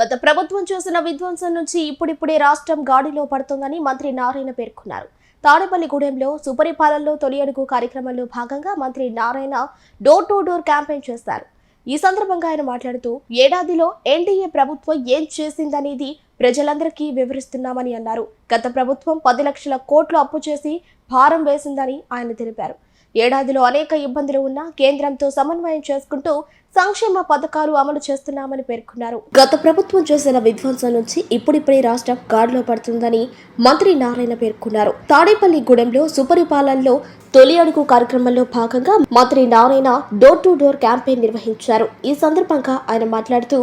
గత ప్రభుత్వం చేసిన విధ్వంసం నుంచి ఇప్పుడిప్పుడే రాష్ట్రం గాడిలో పడుతోందని మంత్రి నారాయణ పేర్కొన్నారు. తాడేపల్లిగూడెంలో సుపరిపాలనలో తొలి అడుగు కార్యక్రమంలో భాగంగా మంత్రి Narayana door to door campaign చేశారు ఈ సందర్భంగా ఆయన మాట్లాడుతూ ఏడాదిలో ఎన్డీఏ ప్రభుత్వం ఏం చేసిందనేది ప్రజలందరికీ వివరిస్తున్నామని అన్నారు. గత ప్రభుత్వం పది లక్షల కోట్లు అప్పు చేసి భారం వేసిందని ఆయన తెలిపారు. ఏడాదిలో అనేక ఇబ్బందులు ఉన్నా కేంద్రంతో సమన్వయం చేసుకుంటూ సంక్షేమ పథకాలు అమలు చేస్తున్నామని పేర్కొన్నారు. గత ప్రభుత్వం చేసిన విధ్వంసం నుంచి ఇప్పుడిప్పుడే రాష్ట్రం గాడిలో పడుతుందని మంత్రి నారాయణ పేర్కొన్నారు. తాడేపల్లి గూడెంలో సుపరిపాలనలో తొలి అడుగు కార్యక్రమంలో భాగంగా మంత్రి Narayana door to door campaign నిర్వహించారు. ఈ సందర్భంగా ఆయన మాట్లాడుతూ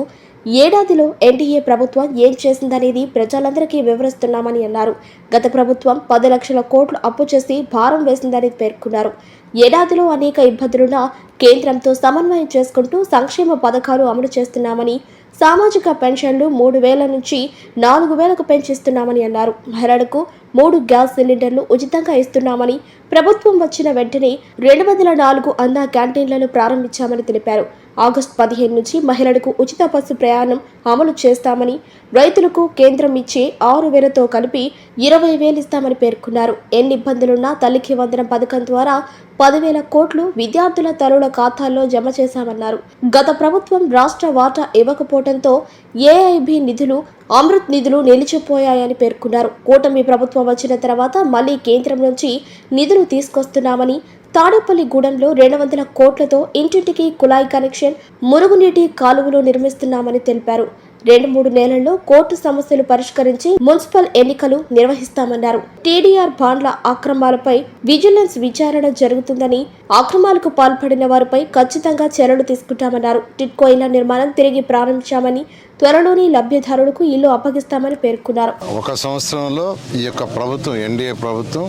ఏడాదిలో ఎన్డీఏ ప్రభుత్వం ఏం చేసిందనేది ప్రజలందరికీ వివరిస్తున్నామని అన్నారు. గత ప్రభుత్వం పది లక్షల కోట్లు అప్పు చేసి భారం వేసిందని పేర్కొన్నారు. ఏడాదిలో అనేక ఇబ్బందులున్న కేంద్రంతో సమన్వయం చేసుకుంటూ సంక్షేమ పథకాలు అమలు చేస్తున్నామని సామాజిక పెన్షన్లు మూడు వేల నుంచి నాలుగు వేలకు పెంచిస్తున్నామని అన్నారు. మహిళలకు మూడు గ్యాస్ సిలిండర్లు ఉచితంగా ఇస్తున్నామని ప్రభుత్వం వచ్చిన వెంటనే రెండు వందల నాలుగు అందా క్యాంటీన్లను ప్రారంభించామని తెలిపారు. ఆగస్టు పదిహేను నుంచి మహిళలకు ఉచిత బస్సు ప్రయాణం అమలు చేస్తామని రైతులకు కేంద్రం ఇచ్చే ఆరు వేలతో కలిపి ఇరవై వేలు ఇస్తామని పేర్కొన్నారు. ఎన్ని ఇబ్బందులున్నా తల్లికి వందనం పథకం ద్వారా పదివేల కోట్లు విద్యార్థుల తల్లుల ఖాతాల్లో జమ చేశామన్నారు. గత ప్రభుత్వం రాష్ట్ర వాటా ఇవ్వకపోవడంతో ఏఐబి నిధులు అమృత్ నిధులు నిలిచిపోయాయని పేర్కొన్నారు. కూటమి ప్రభుత్వం వచ్చిన తర్వాత మళ్ళీ కేంద్రం నుంచి నిధులు తీసుకొస్తున్నామని తాడేపల్లి గూడెంలో రెండు వందల కోట్లతో ఇంటింటికి కుళాయి కనెక్షన్ మురుగునీటి కాలువలు నిర్మిస్తున్నామని తెలిపారు. రెండు మూడు నెలల్లో కోర్టు సమస్యలు పరిష్కరించి మున్సిపల్ ఎన్నికలు నిర్వహిస్తామన్నారు. టీడీఆర్ బాండ్ల అక్రమాలపై విజిలెన్స్ విచారణ జరుగుతుందని అక్రమాలకు పాల్పడిన వారిపై ఖచ్చితంగా చర్యలు తీసుకుంటామన్నారు. టిట్కో ఇళ్ళ నిర్మాణం తిరిగి ప్రారంభించామని త్వరలోనే లబ్ధిదారులకు ఇల్లు అప్పగిస్తామని పేర్కొన్నారు. ఒక సంవత్సరంలో ఈ యొక్క ప్రభుత్వం ఎన్డీఏ ప్రభుత్వం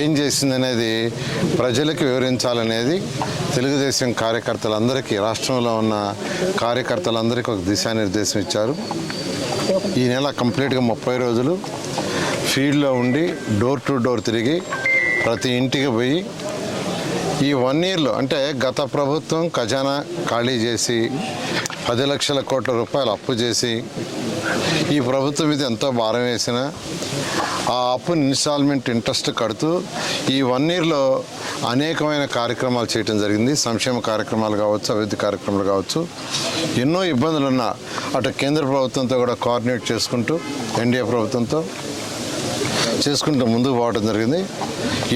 ఏం చేసిందనేది ప్రజలకు వివరించాలనేది తెలుగుదేశం కార్యకర్తలందరికీ రాష్ట్రంలో ఉన్న కార్యకర్తలందరికీ ఒక దిశానిర్దేశం ఇచ్చారు. ఈ నెల కంప్లీట్గా ముప్పై రోజులు ఫీల్డ్లో ఉండి డోర్ టు డోర్ తిరిగి ప్రతి ఇంటికి పోయి ఈ వన్ ఇయర్లో అంటే గత ప్రభుత్వం ఖజానా ఖాళీ చేసి పది లక్షల కోట్ల రూపాయలు అప్పు చేసి ఈ ప్రభుత్వం మీద ఎంతో భారం వేసిన ఆ అప్పు ఇన్స్టాల్మెంట్ ఇంట్రెస్ట్ కడుతూ ఈ వన్ ఇయర్లో అనేకమైన కార్యక్రమాలు చేయడం జరిగింది. సంక్షేమ కార్యక్రమాలు కావచ్చు అభివృద్ధి కార్యక్రమాలు కావచ్చు. ఎన్నో ఇబ్బందులు ఉన్నా అటు కేంద్ర ప్రభుత్వంతో కూడా కోఆర్డినేట్ చేసుకుంటూ ఎన్డీఏ ప్రభుత్వంతో చేసుకుంటూ ముందుకు పోవడం జరిగింది.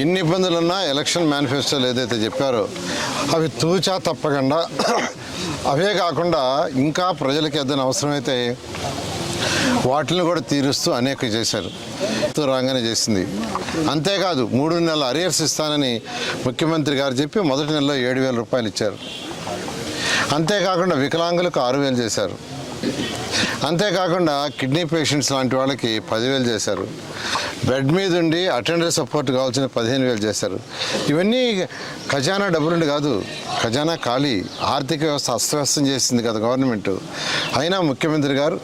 ఎన్ని ఇబ్బందులున్నా ఎలక్షన్ మేనిఫెస్టోలు ఏదైతే చెప్పారో అవి తూచా తప్పకుండా అవే కాకుండా ఇంకా ప్రజలకు ఏదైనా అవసరమైతే వాటిని కూడా తీరుస్తూ అనేక చేశారు. రాగానే చేసింది. అంతేకాదు మూడు నెలల అరియర్స్ ఇస్తానని ముఖ్యమంత్రి గారు చెప్పి మొదటి నెలలో ఏడు వేల రూపాయలు ఇచ్చారు. అంతేకాకుండా వికలాంగులకు ఆరు వేలు చేశారు. అంతేకాకుండా కిడ్నీ పేషెంట్స్ లాంటి వాళ్ళకి పదివేలు చేశారు. బెడ్ మీద ఉండి అటెండర్ సపోర్ట్ కావాల్సిన పదిహేను వేలు చేశారు. ఇవన్నీ ఖజానా డబ్బులుండి కాదు ఖజానా ఖాళీ ఆర్థిక వ్యవస్థ అస్తవ్యస్తం చేసింది కదా గవర్నమెంట్. అయినా ముఖ్యమంత్రి గారు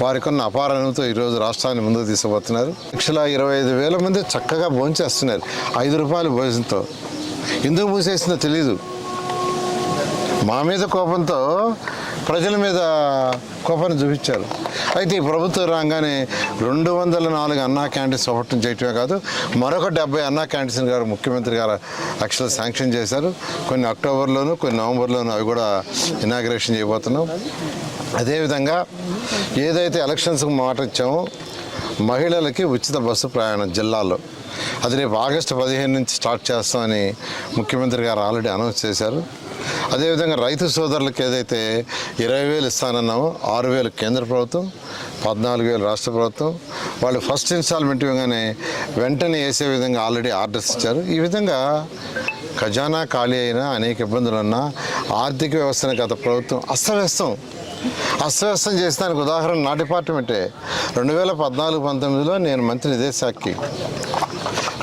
వారికి ఉన్న అపారణతో ఈరోజు రాష్ట్రాన్ని ముందుకు తీసుకుపోతున్నారు. లక్షల ఇరవై ఐదు వేల మంది చక్కగా భోంచేస్తున్నారు ఐదు రూపాయలు భోజనంతో. ఎందుకు మూసేసిందో తెలీదు. మా మీద కోపంతో ప్రజల మీద కోపాన్ని చూపించారు. అయితే ఈ ప్రభుత్వం రాగానే రెండు వందల నాలుగు అన్నా క్యాంటీన్స్ ఒకటి చేయటమే కాదు మరొక డెబ్బై అన్నా క్యాంటీన్స్ గారు ముఖ్యమంత్రి గారు యాక్చువల్ శాంక్షన్ చేశారు. కొన్ని అక్టోబర్లోను కొన్ని నవంబర్లోను అవి కూడా ఇనాగ్రేషన్ చేయబోతున్నాం. అదేవిధంగా ఏదైతే ఎలక్షన్స్కి మాట ఇచ్చామో మహిళలకి ఉచిత బస్సు ప్రయాణం జిల్లాలో. అది రేపు ఆగస్టు పదిహేను నుంచి స్టార్ట్ చేస్తామని ముఖ్యమంత్రి గారు ఆల్రెడీ అనౌన్స్ చేశారు. అదేవిధంగా రైతు సోదరులకు ఏదైతే ఇరవై వేలు ఇస్తానన్నామో ఆరు వేలు కేంద్ర ప్రభుత్వం పద్నాలుగు వేలు రాష్ట్ర ప్రభుత్వం వాళ్ళు ఫస్ట్ ఇన్స్టాల్మెంట్ ఇవ్వగానే వెంటనే వేసే విధంగా ఆల్రెడీ ఆర్డర్స్ ఇచ్చారు. ఈ విధంగా ఖజానా ఖాళీ అయినా అనేక ఇబ్బందులు ఉన్నా ఆర్థిక వ్యవస్థను గత ప్రభుత్వం అస్తవ్యస్తం. అస్తవ్యస్తం చేసినానికి ఉదాహరణ నా డిపార్ట్మెంటే. రెండు వేల పద్నాలుగు పంతొమ్మిదిలో నేను మంత్రి విదేశాఖకి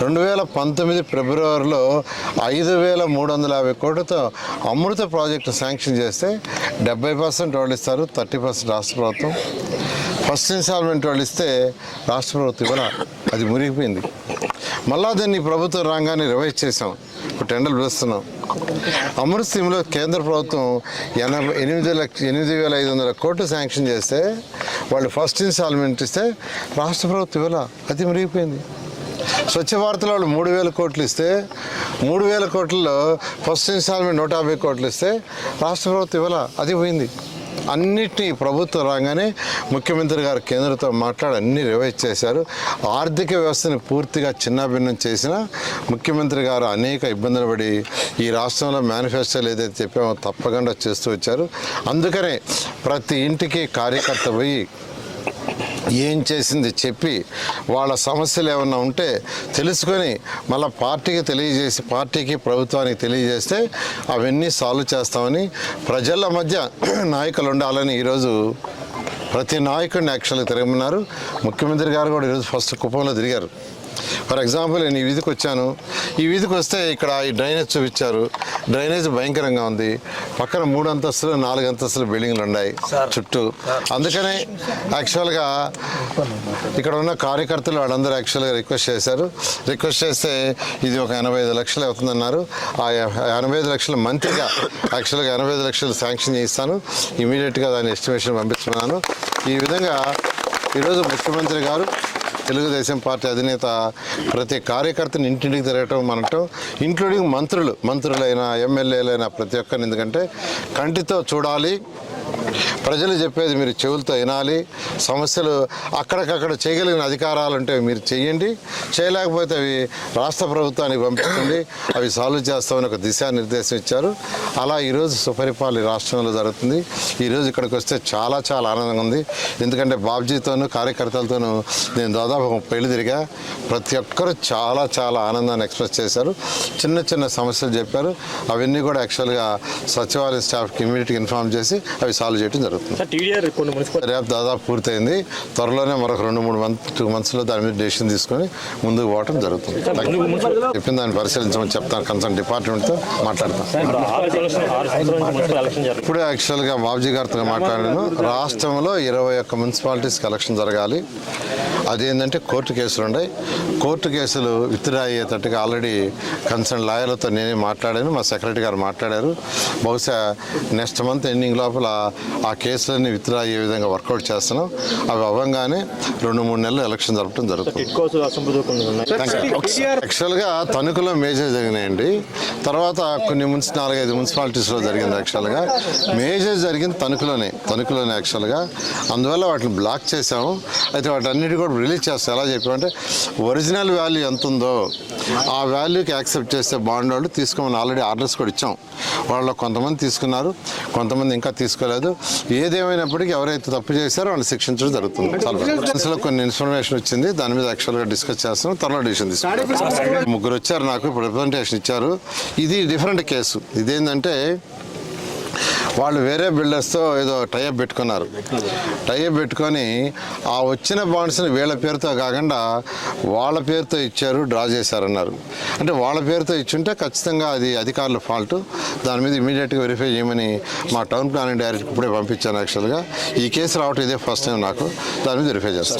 రెండు వేల పంతొమ్మిది ఫిబ్రవరిలో ఐదు వేల మూడు వందల యాభై కోట్లతో అమృత ప్రాజెక్టు శాంక్షన్ చేస్తే డెబ్బై పర్సెంట్ వాళ్ళు ఇస్తారు థర్టీ పర్సెంట్ రాష్ట్ర ప్రభుత్వం. ఫస్ట్ ఇన్స్టాల్మెంట్ వాళ్ళు ఇస్తే రాష్ట్ర ప్రభుత్వం ఇవ్వన? అది మురిగిపోయింది మళ్ళా దాన్ని ప్రభుత్వం రాగానే రివైజ్ చేసాం ఇప్పుడు టెండర్లు పిలుస్తున్నాం అమృత్ స్కీమ్లో కేంద్ర ప్రభుత్వం ఎనభై ఎనిమిది లక్ష ఎనిమిది వేల ఐదు వందల కోట్లు శాంక్షన్ చేస్తే వాళ్ళు ఫస్ట్ ఇన్స్టాల్మెంట్ ఇస్తే రాష్ట్ర ప్రభుత్వం ఇవ్వాల అది మురిగిపోయింది స్వచ్ఛ భారత్లో వాళ్ళు మూడు వేల కోట్లు ఇస్తే మూడు వేల కోట్లలో ఫస్ట్ ఇన్స్టాల్మెంట్ నూట యాభై కోట్లు ఇస్తే రాష్ట్ర ప్రభుత్వం ఇవ్వాల అది పోయింది. అన్నిటినీ ప్రభుత్వం రాగానే ముఖ్యమంత్రి గారు కేంద్రంతో మాట్లాడి అన్ని రివైజ్ చేశారు. ఆర్థిక వ్యవస్థని పూర్తిగా చిన్నాభిన్నం చేసిన ముఖ్యమంత్రి గారు అనేక ఇబ్బందులు పడి ఈ రాష్ట్రంలో మేనిఫెస్టోలు ఏదైతే చెప్పామో తప్పకుండా చేస్తూ వచ్చారు. అందుకనే ప్రతి ఇంటికి కార్యకర్త పోయి ఏం చేసింది చెప్పి వాళ్ళ సమస్యలు ఏమన్నా ఉంటే తెలుసుకొని మళ్ళీ పార్టీకి తెలియజేసి పార్టీకి ప్రభుత్వానికి తెలియజేస్తే అవన్నీ సాల్వ్ చేస్తామని ప్రజల మధ్య నాయకులు ఉండాలని ఈరోజు ప్రతి నాయకుడిని యాక్చువల్గా తిరగమన్నారు. ముఖ్యమంత్రి గారు కూడా ఈరోజు ఫస్ట్ కుప్పంలో తిరిగారు. ఫర్ ఎగ్జాంపుల్ నేను ఈ వీధికి వచ్చాను. ఈ వీధికి వస్తే ఇక్కడ ఈ డ్రైనేజ్ చూపించారు. డ్రైనేజ్ భయంకరంగా ఉంది. పక్కన మూడు అంతస్తులు నాలుగు అంతస్తులు బిల్డింగ్లు ఉన్నాయి చుట్టూ. అందుకనే యాక్చువల్గా ఇక్కడ ఉన్న కార్యకర్తలు వాళ్ళందరూ యాక్చువల్గా రిక్వెస్ట్ చేశారు. రిక్వెస్ట్ చేస్తే ఇది ఒక ఎనభై ఐదు లక్షలు అవుతుందన్నారు. ఆ ఎనభై ఐదు లక్షల మంత్రిగా యాక్చువల్గా ఎనభై ఐదు లక్షలు శాంక్షన్ చేయిస్తాను. ఇమీడియట్గా దాని ఎస్టిమేషన్ పంపిస్తున్నాను. ఈ విధంగా ఈరోజు ముఖ్యమంత్రి గారు తెలుగుదేశం పార్టీ అధినేత ప్రతి కార్యకర్తని ఇంటింటికి తిరగటం మనటం ఇంక్లూడింగ్ మంత్రులు మంత్రులైన ఎమ్మెల్యేలైన ప్రతి ఒక్కరిని. ఎందుకంటే కంటితో చూడాలి ప్రజలు చెప్పేది మీరు చెవులతో వినాలి. సమస్యలు అక్కడికక్కడ చేయగలిగిన అధికారాలు ఉంటే మీరు చేయండి. చేయలేకపోతే అవి రాష్ట్ర ప్రభుత్వానికి పంపించండి. అవి సాల్వ్ చేస్తామని ఒక దిశానిర్దేశం ఇచ్చారు. అలా ఈరోజు సుపరిపాలన రాష్ట్రంలో జరుగుతుంది. ఈరోజు ఇక్కడికి వస్తే చాలా చాలా ఆనందంగా ఉంది. ఎందుకంటే బాబ్జీతోనూ కార్యకర్తలతోనూ నేను దాదాపు పెళ్ళి తిరిగా ప్రతి ఒక్కరూ చాలా చాలా ఆనందాన్ని ఎక్స్ప్రెస్ చేశారు. చిన్న చిన్న సమస్యలు చెప్పారు. అవన్నీ కూడా యాక్చువల్గా సచివాలయ స్టాఫ్కి ఇమీడియట్గా ఇన్ఫార్మ్ చేసి అవి సాల్వ్ చేయడం జరుగుతుంది. సార్ టీడీఆర్ కొన్ని మున్సిపల్ రేపు దాదాపు పూర్తయింది. త్వరలోనే మరొక రెండు మూడు మంత్ టూ మంత్స్లో దాని మీద డెసిషన్ తీసుకొని ముందుకు పోవటం జరుగుతుంది. చెప్పిన దాన్ని పరిశీలించమని చెప్తాను. కన్సర్న్ డిపార్ట్మెంట్తో మాట్లాడతాను ఇప్పుడు యాక్చువల్గా బాబుజీ గారితో మాట్లాడాను. రాష్ట్రంలో ఇరవై ఒక్క మున్సిపాలిటీస్ కలెక్షన్ జరగాలి. అదేంటంటే కోర్టు కేసులు ఉన్నాయి. కోర్టు కేసులు విత్డ్రా అయ్యేటట్టుగా ఆల్రెడీ కన్సర్న్ లాయర్లతో నేనే మాట్లాడాను. మా సెక్రటరీ గారు మాట్లాడారు. బహుశా నెక్స్ట్ మంత్ ఎండింగ్ లోపల ఆ కేసులన్నీ విత్డ్రా అయ్యే విధంగా వర్కౌట్ చేస్తున్నాం. అవి అవ్వగానే రెండు మూడు నెలలు ఎలక్షన్ జరపడం జరుగుతుంది. యాక్చువల్గా తణుకులో మేజర్ జరిగినాయండి. తర్వాత కొన్ని మున్సి నాలుగైదు మున్సిపాలిటీస్లో జరిగింది యాక్చువల్గా మేజర్ జరిగింది తణుకులోనే తణుకులోనే యాక్చువల్గా అందువల్ల వాటిని బ్లాక్ చేసాము అయితే వాటన్నిటి కూడా రిలీజ్ చేస్తాం ఎలా చెప్పామంటే ఒరిజినల్ వాల్యూ ఎంత ఉందో ఆ వాల్యూకి యాక్సెప్ట్ చేస్తే బాండ్ వాళ్ళు తీసుకోమని ఆల్రెడీ ఆర్డర్స్ కూడా ఇచ్చాం. వాళ్ళు కొంతమంది తీసుకున్నారు కొంతమంది ఇంకా తీసుకోలేదు. ఏదేమైనప్పటికీ ఎవరైతే తప్పు చేశారో వాళ్ళు శిక్షించడం జరుగుతుంది. కొన్ని ఇన్ఫర్మేషన్ వచ్చింది దాని మీద యాక్చువల్గా డిస్కస్ చేస్తున్నాం త్వరలో డిసిషన్ తీసుకుంటాం. ముగ్గురు వచ్చారు నాకు ఇప్పుడు రిప్రజెంటేషన్ ఇచ్చారు. ఇది డిఫరెంట్ కేసు. ఇదేంటంటే వాళ్ళు వేరే బిల్డర్స్తో ఏదో టైఅప్ పెట్టుకున్నారు. టైఅప్ పెట్టుకొని ఆ వచ్చిన బాండ్స్ని వీళ్ళ పేరుతో కాకుండా వాళ్ళ పేరుతో ఇచ్చారు డ్రా చేశారన్నారు. అంటే వాళ్ళ పేరుతో ఇచ్చుంటే ఖచ్చితంగా అది అధికారుల ఫాల్ట్ దాని మీద ఇమీడియట్గా వెరిఫై చేయమని మా టౌన్ ప్లానింగ్ డైరెక్టర్ ఇప్పుడే పంపించాను యాక్చువల్గా ఈ కేసు రావటం ఇదే ఫస్ట్ టైం నాకు. దాని మీద వెరిఫై చేస్తాను